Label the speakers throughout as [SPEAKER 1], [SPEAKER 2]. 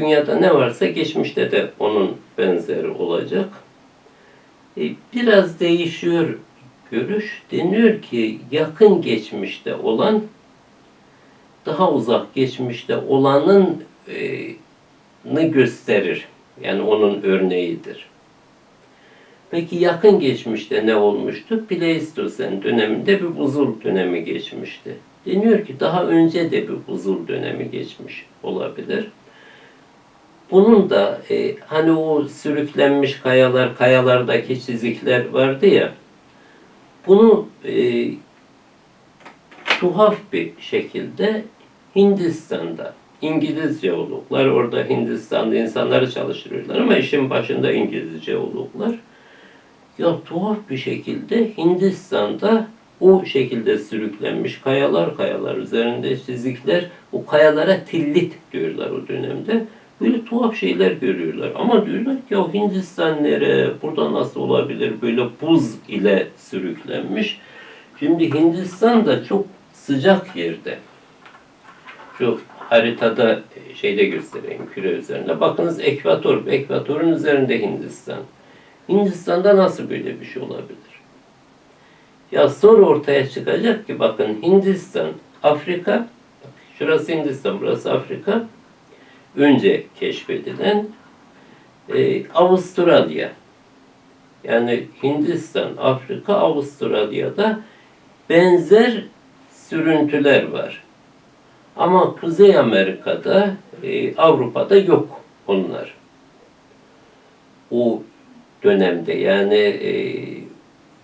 [SPEAKER 1] Dünyada ne varsa geçmişte de onun benzeri olacak. E, Biraz değişiyor görüş. Deniyor ki yakın geçmişte olan daha uzak geçmişte olanın e, gösterir. Yani onun örneğidir. Peki yakın geçmişte ne olmuştu? Pleistosen döneminde bir buzul dönemi geçmişti. Deniyor ki daha önce de bir buzul dönemi geçmiş olabilir. Bunun da e, hani o sürüklenmiş kayalar, kayalardaki çizikler vardı ya, bunu e, tuhaf bir şekilde Hindistan'da İngiliz jeologlar orada Hindistan'da insanları çalıştırıyorlar ama işin başında İngiliz jeologlar ya tuhaf bir şekilde Hindistan'da o şekilde sürüklenmiş kayalar kayalar üzerinde çizikler o kayalara tillit diyorlar o dönemde. Böyle tuhaf şeyler görüyorlar. Ama diyorlar ki ya Hindistan nere? Burada nasıl olabilir? Böyle buz ile sürüklenmiş. Şimdi Hindistan da çok sıcak yerde. Şu haritada e, şeyde göstereyim küre üzerinde. Bakınız ekvator. Ekvatorun üzerinde Hindistan. Hindistan'da nasıl böyle bir şey olabilir? Ya sonra ortaya çıkacak ki bakın Hindistan, Afrika, şurası Hindistan, burası Afrika. Önce keşfedilen e, Avustralya. Yani Hindistan, Afrika, Avustralya'da benzer sürüntüler var. Ama Kuzey Amerika'da, e, Avrupa'da yok onlar. O dönemde yani e,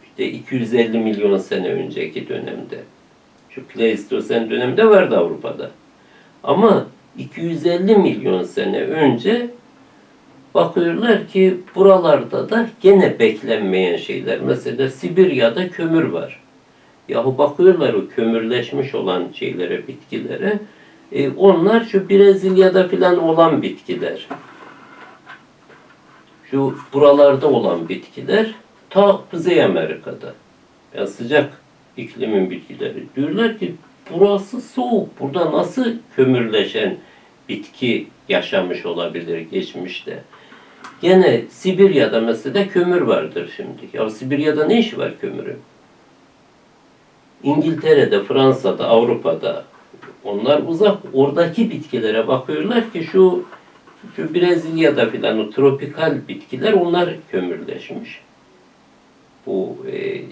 [SPEAKER 1] işte 250 milyon sene önceki dönemde. Şu Pleistosen döneminde vardı Avrupa'da. Ama 250 milyon sene önce bakıyorlar ki buralarda da gene beklenmeyen şeyler. Mesela Sibirya'da kömür var. Yahu bakıyorlar o kömürleşmiş olan şeylere, bitkilere. E, onlar şu Brezilya'da filan olan bitkiler. Şu buralarda olan bitkiler ta Kuzey Amerika'da. Yani sıcak iklimin bitkileri. Diyorlar ki burası soğuk. Burada nasıl kömürleşen bitki yaşamış olabilir geçmişte? Gene Sibirya'da mesela kömür vardır şimdi. Ya Sibirya'da ne işi var kömürün? İngiltere'de, Fransa'da, Avrupa'da onlar uzak. Oradaki bitkilere bakıyorlar ki şu şu Brezilya'da filan o tropikal bitkiler onlar kömürleşmiş. Bu e,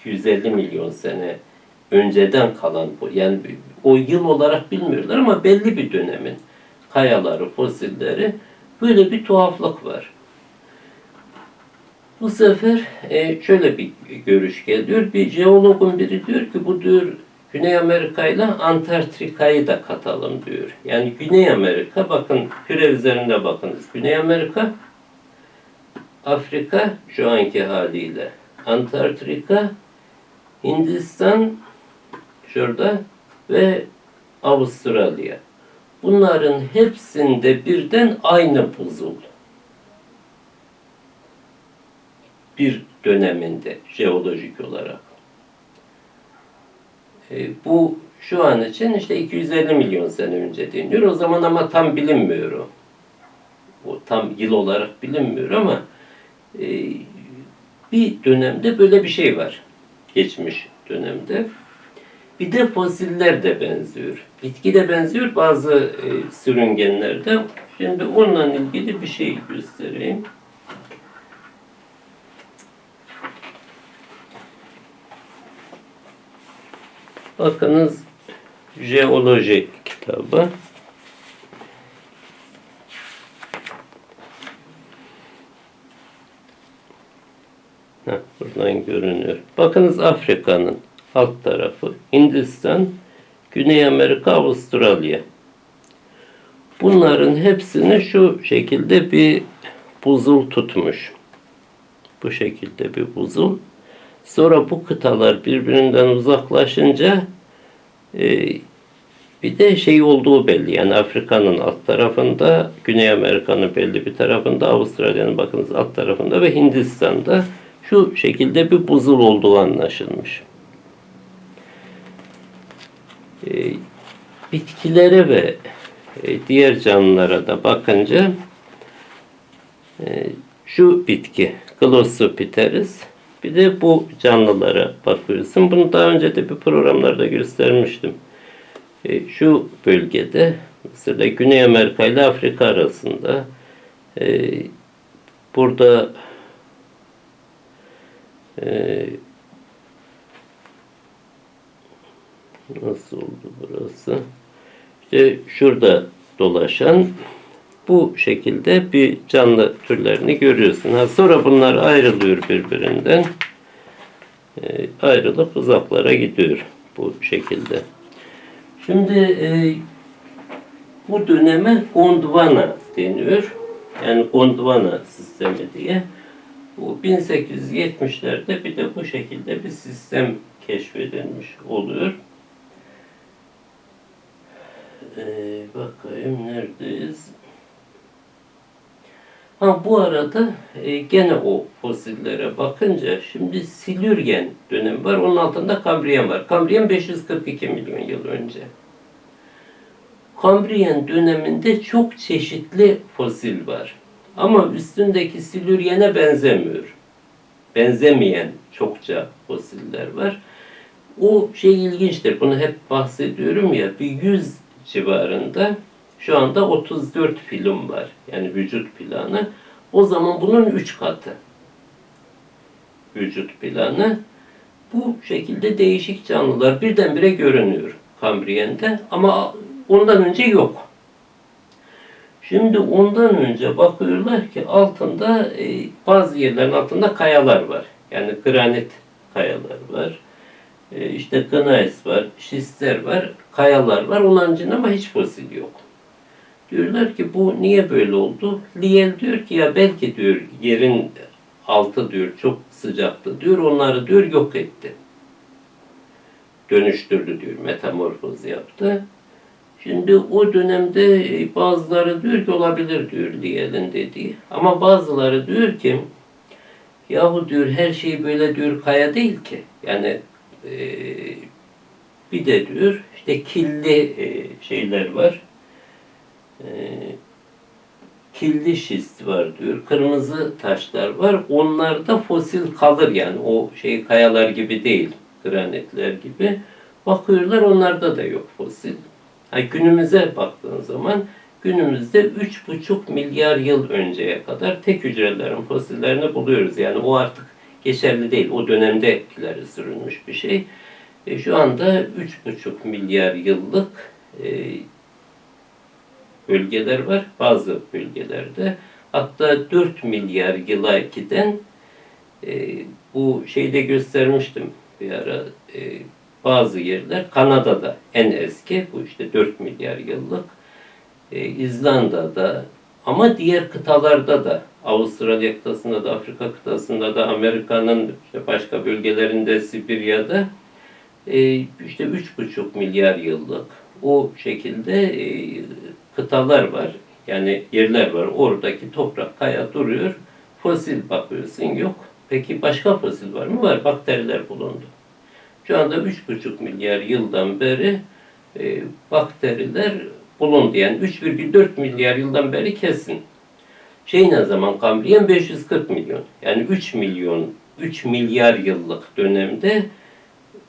[SPEAKER 1] 250 milyon sene önceden kalan bu. Yani o yıl olarak bilmiyorlar ama belli bir dönemin kayaları, fosilleri böyle bir tuhaflık var. Bu sefer e, şöyle bir görüş geliyor. Bir jeologun biri diyor ki bu diyor Güney Amerika ile Antarktika'yı da katalım diyor. Yani Güney Amerika bakın küre üzerinde bakınız. Güney Amerika Afrika şu anki haliyle Antarktika Hindistan şurada ve Avustralya. Bunların hepsinde birden aynı buzul. Bir döneminde jeolojik olarak. E, bu şu an için işte 250 milyon sene önce deniyor. O zaman ama tam bilinmiyor o. O tam yıl olarak bilinmiyor ama e, bir dönemde böyle bir şey var. Geçmiş dönemde. Bir de fosiller de benziyor. Bitki de benziyor bazı e, sürüngenlerde. Şimdi onunla ilgili bir şey göstereyim. Bakınız jeoloji kitabı. Heh, buradan görünüyor. Bakınız Afrika'nın alt tarafı. Hindistan, Güney Amerika, Avustralya. Bunların hepsini şu şekilde bir buzul tutmuş. Bu şekilde bir buzul. Sonra bu kıtalar birbirinden uzaklaşınca e, bir de şey olduğu belli. Yani Afrika'nın alt tarafında, Güney Amerika'nın belli bir tarafında, Avustralya'nın bakınız alt tarafında ve Hindistan'da şu şekilde bir buzul olduğu anlaşılmış. E, bitkilere ve e, diğer canlılara da bakınca e, şu bitki Glossopiteris bir de bu canlılara bakıyorsun. Bunu daha önce de bir programlarda göstermiştim. Şu bölgede mesela Güney Amerika ile Afrika arasında burada e, nasıl oldu burası? İşte şurada dolaşan bu şekilde bir canlı türlerini görüyorsun. Ha, sonra bunlar ayrılıyor birbirinden. E, ayrılıp uzaklara gidiyor bu şekilde. Şimdi e, bu döneme Gondwana deniyor. Yani Gondwana sistemi diye. Bu 1870'lerde bir de bu şekilde bir sistem keşfedilmiş oluyor. Ee, bakayım neredeyiz? Ha bu arada e, gene o fosillere bakınca şimdi Silürgen dönemi var. Onun altında Kambriyen var. Kambriyen 542 milyon yıl önce. Kambriyen döneminde çok çeşitli fosil var. Ama üstündeki Silürgen'e benzemiyor. Benzemeyen çokça fosiller var. O şey ilginçtir. Bunu hep bahsediyorum ya. Bir 100 civarında şu anda 34 film var. Yani vücut planı. O zaman bunun 3 katı. Vücut planı. Bu şekilde değişik canlılar birdenbire görünüyor Kambriyen'de ama ondan önce yok. Şimdi ondan önce bakıyorlar ki altında e, bazı yerlerin altında kayalar var. Yani granit kayalar var. E, işte gneiss var, şister var, kayalar var. Onların için ama hiç fosil yok. Diyorlar ki bu niye böyle oldu? Liel diyor ki ya belki diyor yerin altı diyor çok sıcaktı diyor. Onları diyor yok etti. Dönüştürdü diyor. Metamorfoz yaptı. Şimdi o dönemde e, bazıları diyor ki olabilir diyor Liel'in dediği. Ama bazıları diyor ki yahu diyor her şey böyle diyor kaya değil ki. Yani e, bir de diyor işte killi e, şeyler var. E, killi şist var diyor. Kırmızı taşlar var. Onlarda fosil kalır yani. O şey kayalar gibi değil. Granitler gibi. Bakıyorlar onlarda da yok fosil. Ha, günümüze baktığın zaman günümüzde 3,5 milyar yıl önceye kadar tek hücrelerin fosillerini buluyoruz. Yani o artık geçerli değil. O dönemde ileri sürülmüş bir şey. E, şu anda 3,5 milyar yıllık e, bölgeler var. Bazı bölgelerde. Hatta 4 milyar yıla giden e, bu şeyde göstermiştim bir ara e, bazı yerler Kanada'da en eski bu işte 4 milyar yıllık e, İzlanda'da ama diğer kıtalarda da Avustralya kıtasında da Afrika kıtasında da Amerika'nın işte başka bölgelerinde Sibirya'da e, işte 3,5 milyar yıllık o şekilde e, kıtalar var. Yani yerler var. Oradaki toprak kaya duruyor. Fosil bakıyorsun yok. Peki başka fosil var mı? Var. Bakteriler bulundu. Şu anda 3,5 milyar yıldan beri e, bakteriler bulundu. Yani 3,4 milyar yıldan beri kesin. Şey ne zaman Kambriyen 540 milyon. Yani 3 milyon, 3 milyar yıllık dönemde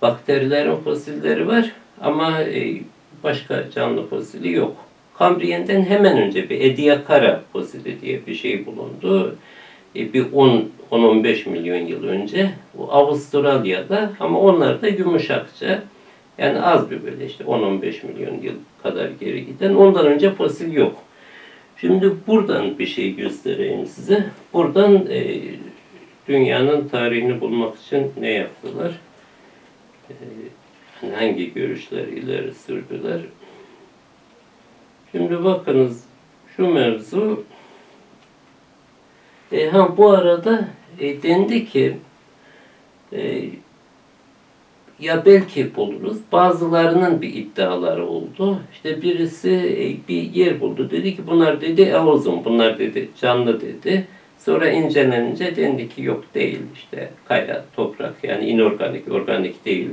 [SPEAKER 1] bakterilerin fosilleri var ama e, başka canlı fosili yok. Kambriyen'den hemen önce bir Ediacara fosili diye bir şey bulundu. E, bir 10-15 milyon yıl önce Avustralya'da ama onlar da yumuşakça yani az bir böyle işte 10-15 milyon yıl kadar geri giden ondan önce fosil yok. Şimdi buradan bir şey göstereyim size. Buradan e, dünyanın tarihini bulmak için ne yaptılar? E, hangi görüşler ileri sürdüler? Şimdi bakınız şu mevzu e, ha bu arada e, dendi ki e, ya belki buluruz. Bazılarının bir iddiaları oldu. İşte birisi e, bir yer buldu. Dedi ki bunlar dedi eozum, bunlar dedi canlı dedi. Sonra incelenince dendi ki yok değil işte kaya, toprak yani inorganik, organik değil.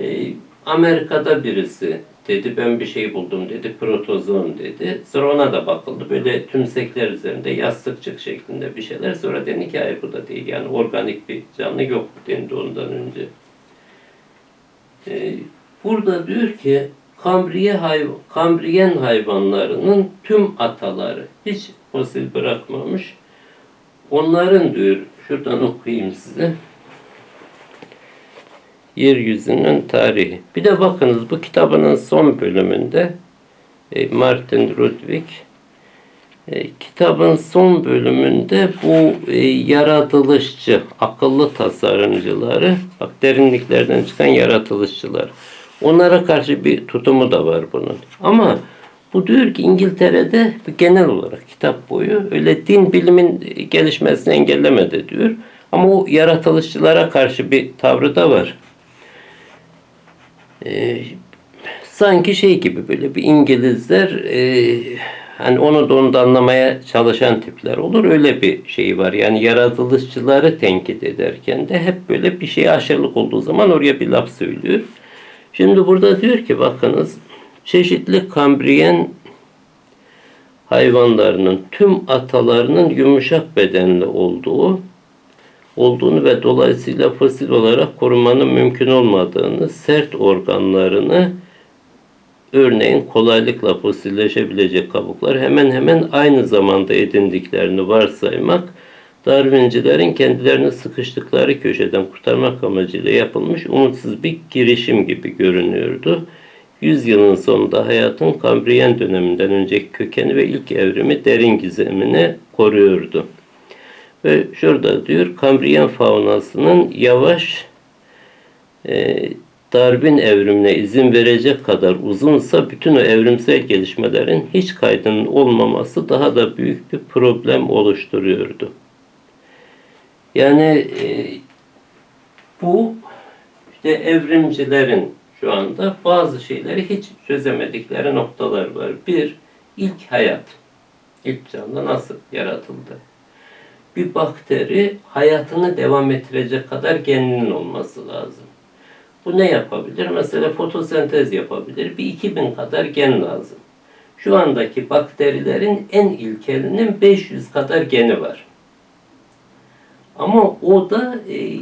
[SPEAKER 1] E, Amerika'da birisi dedi ben bir şey buldum dedi protozoon dedi. Sonra ona da bakıldı böyle tümsekler üzerinde yastıkçık şeklinde bir şeyler. Sonra dedi ki hayır bu da değil yani organik bir canlı yok dendi ondan önce. Ee, burada diyor ki Kambriye hayvan, Kambriyen hayvanlarının tüm ataları hiç fosil bırakmamış. Onların diyor, şuradan okuyayım size. Yeryüzünün tarihi. Bir de bakınız bu kitabının son bölümünde e, Martin Ludwig e, kitabın son bölümünde bu e, yaratılışçı, akıllı tasarımcıları, bak derinliklerden çıkan yaratılışçılar. Onlara karşı bir tutumu da var bunun. Ama bu diyor ki İngiltere'de genel olarak kitap boyu öyle din bilimin gelişmesini engellemedi diyor. Ama o yaratılışçılara karşı bir tavrı da var. Ee, sanki şey gibi böyle bir İngilizler e, hani onu da onu da anlamaya çalışan tipler olur. Öyle bir şey var. Yani yaratılışçıları tenkit ederken de hep böyle bir şey aşırılık olduğu zaman oraya bir laf söylüyor. Şimdi burada diyor ki bakınız çeşitli kambriyen hayvanlarının tüm atalarının yumuşak bedenli olduğu olduğunu ve dolayısıyla fosil olarak korumanın mümkün olmadığını, sert organlarını örneğin kolaylıkla fosilleşebilecek kabuklar hemen hemen aynı zamanda edindiklerini varsaymak Darwincilerin kendilerini sıkıştıkları köşeden kurtarmak amacıyla yapılmış umutsuz bir girişim gibi görünüyordu. Yüzyılın sonunda hayatın Kambriyen döneminden önceki kökeni ve ilk evrimi derin gizemini koruyordu. Ve şurada diyor Kambriyen faunasının yavaş e, Darwin evrimine izin verecek kadar uzunsa bütün o evrimsel gelişmelerin hiç kaydının olmaması daha da büyük bir problem oluşturuyordu. Yani e, bu işte evrimcilerin şu anda bazı şeyleri hiç çözemedikleri noktalar var. Bir, ilk hayat. İlk canlı nasıl yaratıldı? Bir bakteri hayatını devam ettirecek kadar geninin olması lazım. Bu ne yapabilir? Mesela fotosentez yapabilir. Bir 2000 kadar gen lazım. Şu andaki bakterilerin en ilkelinin 500 kadar geni var. Ama o da e,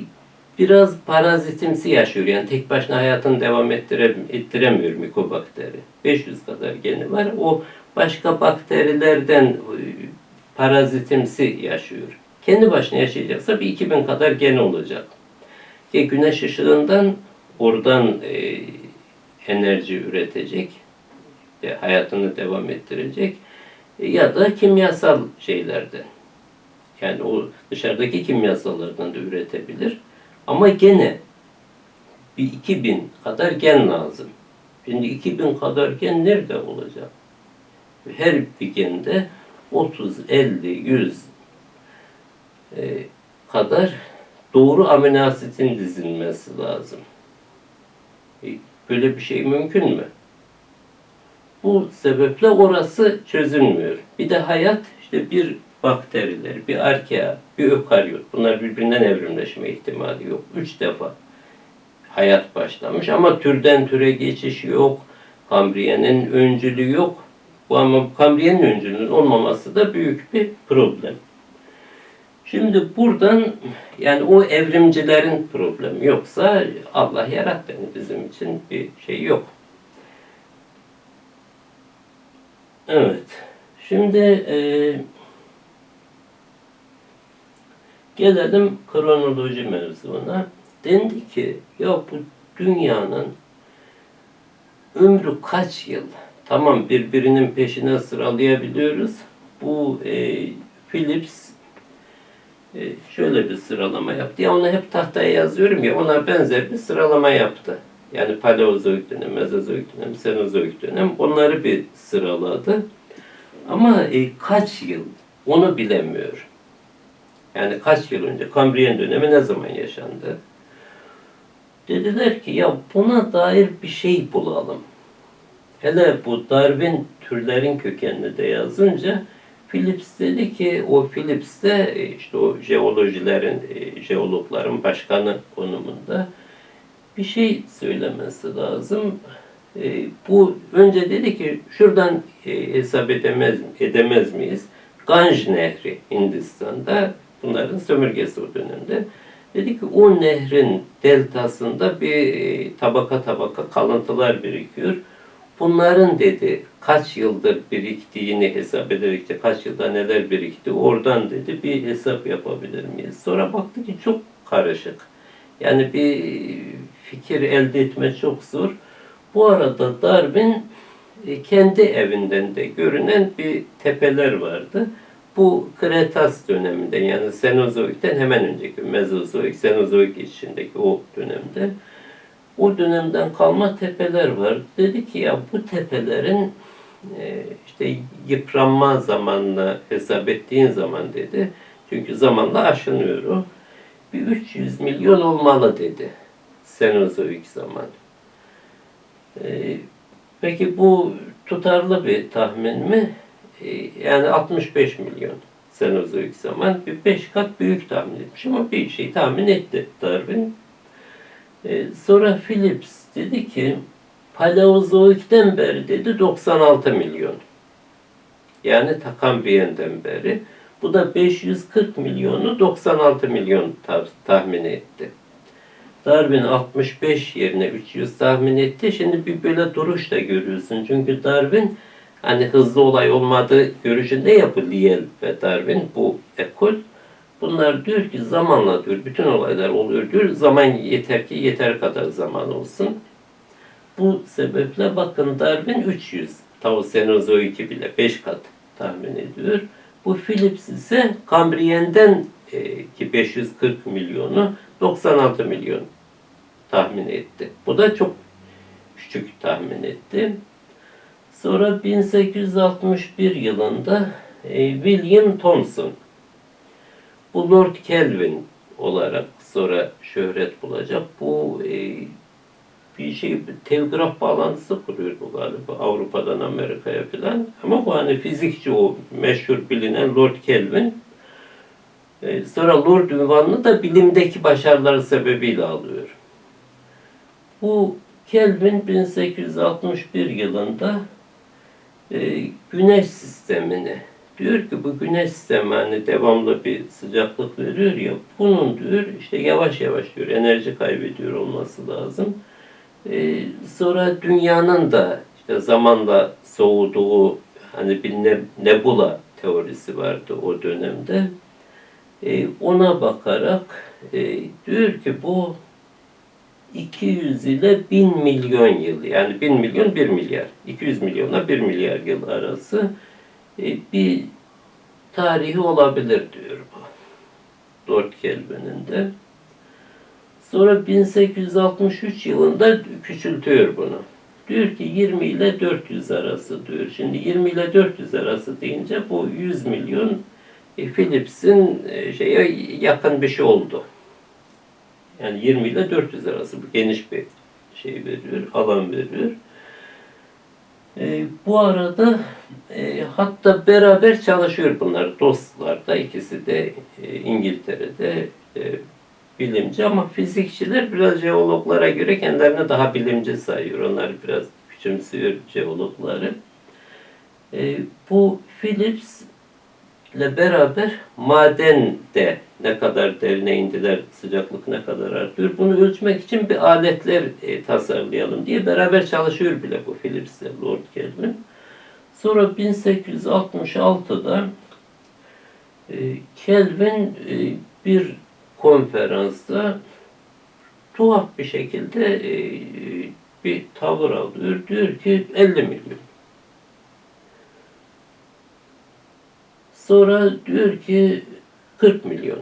[SPEAKER 1] biraz parazitimsi yaşıyor. Yani tek başına hayatını devam ettire, ettiremiyor mikobakteri. 500 kadar geni var. O başka bakterilerden e, parazitimsi yaşıyor. Kendi başına yaşayacaksa bir 2000 kadar geni olacak. Ya güneş ışığından oradan e, enerji üretecek, e, hayatını devam ettirecek e, ya da kimyasal şeylerden. Yani o dışarıdaki kimyasallardan da üretebilir. Ama gene bir 2000 kadar gen lazım. Şimdi 2000 kadar gen nerede olacak? Her bir gende 30, 50, 100 e, kadar doğru amino asitin dizilmesi lazım. E, böyle bir şey mümkün mü? Bu sebeple orası çözülmüyor. Bir de hayat işte bir bakteriler, bir arkea, bir ökaryot. Bunlar birbirinden evrimleşme ihtimali yok. Üç defa hayat başlamış ama türden türe geçiş yok. Kambriyenin öncülü yok. Bu ama Kambriyenin öncülünün olmaması da büyük bir problem. Şimdi buradan yani o evrimcilerin problemi yoksa Allah yarattı yani bizim için bir şey yok. Evet. Şimdi eee Gelelim kronoloji mevzuna. Dendi ki ya bu dünyanın ömrü kaç yıl? Tamam birbirinin peşine sıralayabiliyoruz. Bu e, Philips e, şöyle bir sıralama yaptı. Ya onu hep tahtaya yazıyorum ya ona benzer bir sıralama yaptı. Yani Paleozoik dönem, Mezozoik dönem, Senozoik dönem onları bir sıraladı. Ama e, kaç yıl onu bilemiyor. Yani kaç yıl önce Kambriyen dönemi ne zaman yaşandı? Dediler ki ya buna dair bir şey bulalım. Hele bu Darwin türlerin kökenini de yazınca Phillips dedi ki o Phillips de e, işte o jeolojilerin, e, jeologların başkanı konumunda bir şey söylemesi lazım. E, bu önce dedi ki şuradan e, hesap edemez, edemez miyiz? Ganj Nehri Hindistan'da bunların sömürgesi o dönemde. Dedi ki o nehrin deltasında bir e, tabaka tabaka kalıntılar birikiyor. Bunların dedi kaç yıldır biriktiğini hesap ederek de kaç yılda neler birikti oradan dedi bir hesap yapabilir miyiz? Sonra baktı ki çok karışık. Yani bir fikir elde etme çok zor. Bu arada Darwin e, kendi evinden de görünen bir tepeler vardı. Bu Kretas döneminde yani Senozoik'ten hemen önceki Mezozoik, Senozoik içindeki o dönemde o dönemden kalma tepeler var. Dedi ki ya bu tepelerin e, işte yıpranma zamanla hesap ettiğin zaman dedi. Çünkü zamanla aşınıyor o. Bir 300 milyon olmalı dedi. Senozoik zaman. E, peki bu tutarlı bir tahmin mi? E, yani 65 milyon Senozoik zaman bir 5 kat büyük tahmin etmiş ama bir şey tahmin etti Darwin. E, sonra Phillips dedi ki Paleozoik'ten beri dedi 96 milyon. Yani Takambiyen'den beri. Bu da 540 milyonu 96 milyon ta- tahmin etti. Darwin 65 yerine 300 tahmin etti. Şimdi bir böyle duruş da görüyorsun. Çünkü Darwin hani hızlı olay olmadığı görüşünde ya bu Lyell ve Darwin bu ekol. Bunlar diyor ki zamanla diyor bütün olaylar oluyor diyor. Zaman yeter ki yeter kadar zaman olsun. Bu sebeple bakın Darwin 300 Tavusenozoik'i bile 5 kat tahmin ediyor. Bu Phillips ise Kambriyen'den e, ki 540 milyonu 96 milyon tahmin etti. Bu da çok küçük tahmin etti. Sonra 1861 yılında e, William Thomson bu Lord Kelvin olarak sonra şöhret bulacak. Bu e, bir şey telgraf bağlantısı kuruyor bu galiba Avrupa'dan Amerika'ya falan. Ama bu hani fizikçi o meşhur bilinen Lord Kelvin. E, sonra Lord ünvanını da bilimdeki başarıları sebebiyle alıyor. Bu Kelvin 1861 yılında e, güneş sistemini diyor ki bu güneş sistemi hani devamlı bir sıcaklık veriyor ya bunun diyor işte yavaş yavaş diyor enerji kaybediyor olması lazım. E, sonra dünyanın da işte zamanla soğuduğu hani bir ne, nebula teorisi vardı o dönemde. E, ona bakarak e, diyor ki bu 200 ile 1000 milyon yıl yani 1000 milyon 1 milyar 200 milyona 1 milyar yıl arası e, bir tarihi olabilir diyor bu. Lord Kelvin'in de. Sonra 1863 yılında küçültüyor bunu. Diyor ki 20 ile 400 arası diyor. Şimdi 20 ile 400 arası deyince bu 100 milyon e, Philips'in e, şeye yakın bir şey oldu. Yani 20 ile 400 arası bu geniş bir şey veriyor, alan veriyor. E, bu arada e, hatta beraber çalışıyor bunlar dostlar da ikisi de e, İngiltere'de e, bilimci ama fizikçiler biraz jeologlara göre kendilerini daha bilimci sayıyor. Onlar biraz küçümsüyor jeologları. E, bu Phillips ile beraber maden de ne kadar derine indiler, sıcaklık ne kadar artıyor. Bunu ölçmek için bir aletler e, tasarlayalım diye beraber çalışıyor bile bu Phillips ile Lord Kelvin. Sonra 1866'da e, Kelvin e, bir konferansta tuhaf bir şekilde e, bir tavır alıyor. Diyor ki 50 milyon. Sonra diyor ki 40 milyon.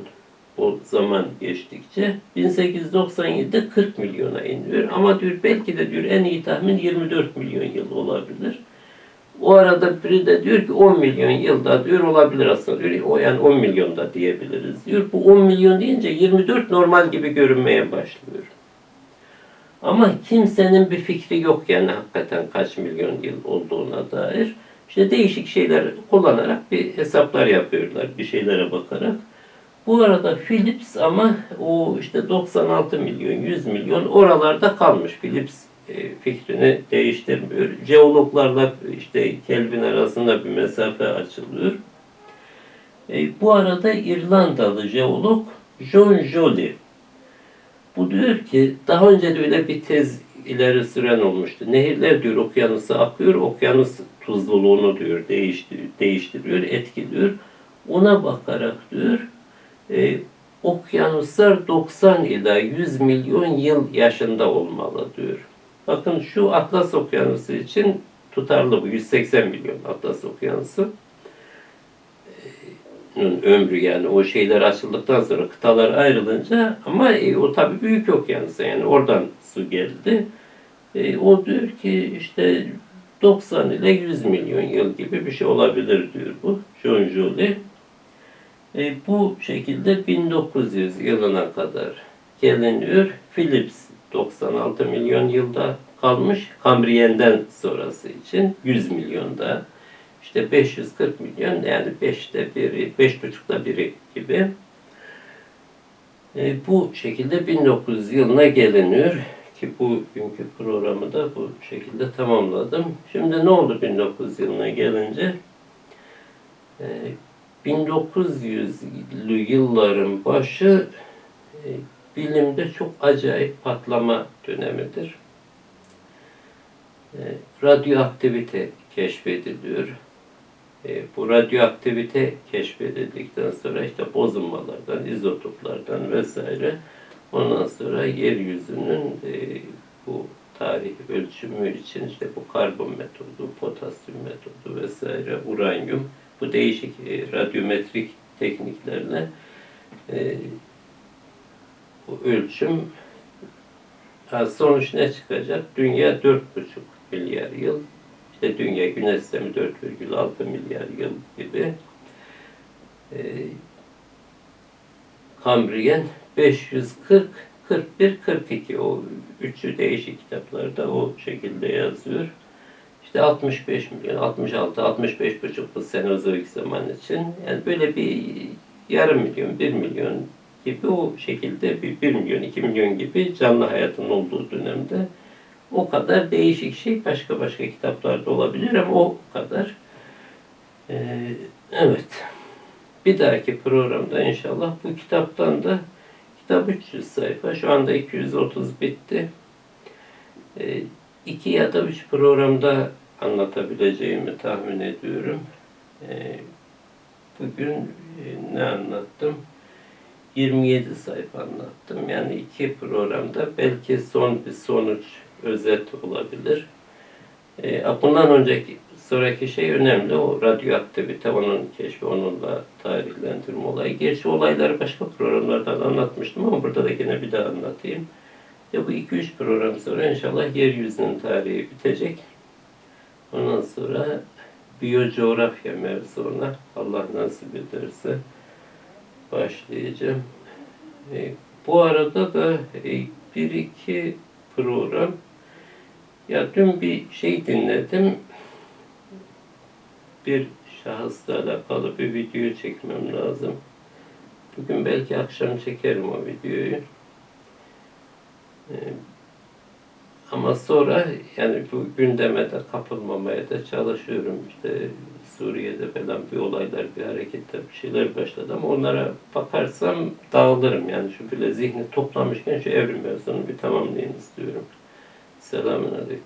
[SPEAKER 1] O zaman geçtikçe 1897'de 40 milyona iniyor. Ama diyor belki de diyor en iyi tahmin 24 milyon yıl olabilir. O arada biri de diyor ki 10 milyon yılda diyor olabilir aslında diyor. O yani 10 milyon da diyebiliriz diyor. Bu 10 milyon deyince 24 normal gibi görünmeye başlıyor. Ama kimsenin bir fikri yok yani hakikaten kaç milyon yıl olduğuna dair. İşte değişik şeyler kullanarak bir hesaplar yapıyorlar bir şeylere bakarak. Bu arada Philips ama o işte 96 milyon, 100 milyon oralarda kalmış. Philips e, fikrini değiştirmiyor. Jeologlarla işte Kelvin arasında bir mesafe açılıyor. E, bu arada İrlandalı jeolog John Joly bu diyor ki daha önce de öyle bir tez ileri süren olmuştu. Nehirler diyor okyanusa akıyor, okyanus tuzluluğunu diyor değiştiriyor, değiştiriyor etkiliyor. Ona bakarak diyor e, okyanuslar 90 ila 100 milyon yıl yaşında olmalı diyor. Bakın şu Atlas Okyanusu için tutarlı bu 180 milyon Atlas Okyanusu. Ee, ömrü yani o şeyler açıldıktan sonra kıtalar ayrılınca ama e, o tabii büyük okyanus yani oradan su geldi. E, o diyor ki işte 90 ile 100 milyon yıl gibi bir şey olabilir diyor bu John Joly. E, bu şekilde 1900 yılına kadar geliniyor. Philips 96 milyon yılda kalmış. Kambriyen'den sonrası için 100 milyonda işte 540 milyon yani 5'te biri, 5,5'ta biri gibi. E, bu şekilde 1900 yılına geliniyor ki bu günkü programı da bu şekilde tamamladım. Şimdi ne oldu 1900 yılına gelince? E, 1900'lü yılların başı e, bilimde çok acayip patlama dönemidir. E, radyoaktivite keşfediliyor. E, bu radyoaktivite keşfedildikten sonra işte bozulmalardan, izotoplardan vesaire ondan sonra yeryüzünün e, bu tarih ölçümü için işte bu karbon metodu, potasyum metodu vesaire, uranyum bu değişik e, radyometrik tekniklerle e, bu ölçüm sonuç ne çıkacak? Dünya 4,5 milyar yıl işte Dünya Güneş Sistemi 4,6 milyar yıl gibi e, Kambriyen 540 41 42 o üçü değişik kitaplarda o şekilde yazıyor. İşte 65 milyon, 66, 65 buçuk bu Senozoik zaman için. Yani böyle bir yarım milyon, bir milyon gibi o şekilde bir, bir milyon, iki milyon gibi canlı hayatın olduğu dönemde o kadar değişik şey başka başka kitaplarda olabilir ama o kadar. Ee, evet. Bir dahaki programda inşallah bu kitaptan da kitap 300 sayfa. Şu anda 230 bitti. Ee, iki ya da üç programda anlatabileceğimi tahmin ediyorum. Ee, bugün e, ne anlattım? 27 sayfa anlattım. Yani iki programda belki son bir sonuç özet olabilir. Ee, bundan önceki sonraki şey önemli. O radyoaktivite, onun keşfi, onunla tarihlendirme olayı. Gerçi olayları başka programlardan anlatmıştım ama burada da yine bir daha anlatayım. Ya bu 2-3 program sonra inşallah yeryüzünün tarihi bitecek. Ondan sonra biyocoğrafya mevzuna Allah nasip ederse başlayacağım. E, bu arada da e, bir iki program ya dün bir şey dinledim. Bir şahısla alakalı bir video çekmem lazım. Bugün belki akşam çekerim o videoyu. Ee, ama sonra yani bu gündeme de kapılmamaya da çalışıyorum. İşte Suriye'de falan bir olaylar, bir hareketler, bir şeyler başladı ama onlara bakarsam dağılırım. Yani şu bile zihni toplamışken şu evrim mevzunu bir tamamlayayım istiyorum. Selamun Aleyküm.